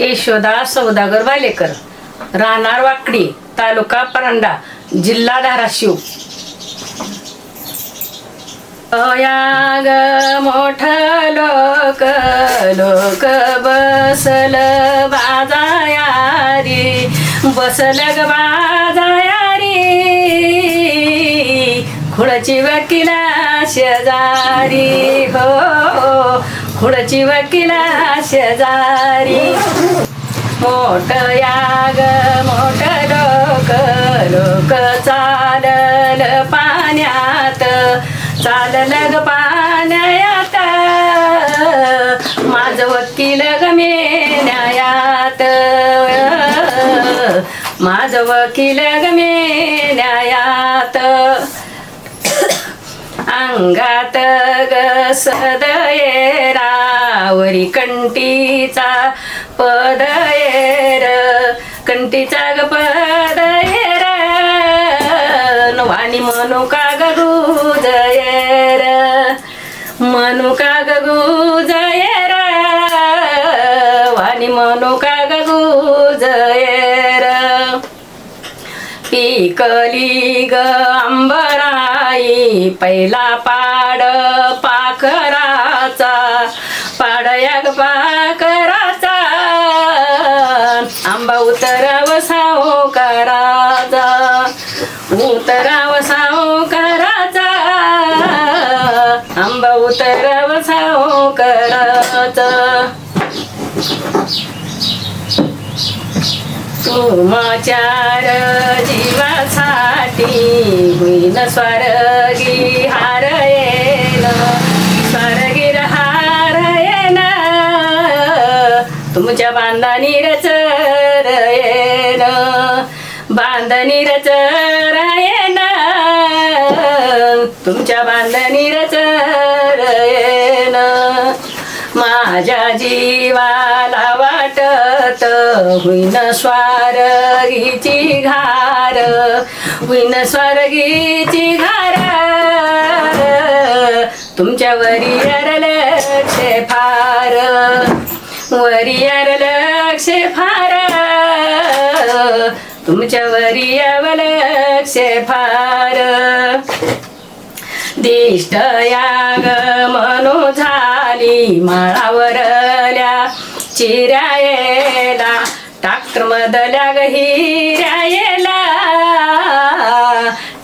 यशोदा सौदागर वालेकर राहणार वाकडी तालुका परांडा जिल्हा धाराशिव. ग मोठ लोक लोक बसल बाजायारी बसल ग बाजायारी. खुळची वकिला शेजारी हो, हो, हो खुळची वकिला शेजारी मोठ याग मोठ लोक लोक चालल पाण्यात चालल ग पाण्यात. माझं वकील ग मेन्यायात माझं वकील ग मेन्यायात अंगात ग सदयेरावरी कंटीचा पदयेर कंटीचा ग पदयेर वाणी म्हणू का ग गुजयेर म्हणू का ग गुजयेर वाणी म्हणू का ग गुजयेर। पिकली ग अंबराई पहिला पाड उतराव सावकाराचा आंबा उतराव सावकाराचा तुमाचार जीवासाठी होईन स्वर्गी हारयेन हार हारयेन तुमच्या बांधानी बांधानीर बांधणी बांधनीर चरयेन तुमच्या बांधनीर चरयेन माझ्या जीवाला वाटत हुईन स्वारगीची घार हुईन स्वारगीची घार. तुमच्या वरियर लक्ष फार वरियर लक्ष फार तुमच्यावरी वरियर फार दिष्ट याग म्हणू झाली माळावरल्या चिरायला टाक्टर मदल्या ग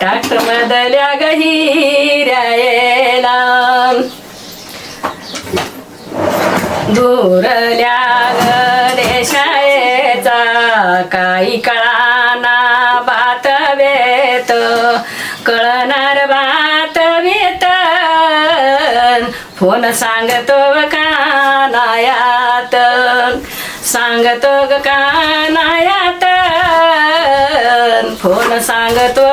टाक्टर मदल्या ग दूरल्या ग देशायचा काही काळा वेत कळणार बात वेत फोन सांगतो ग कानायात सांगतो ग कानायात. फोन सांगतो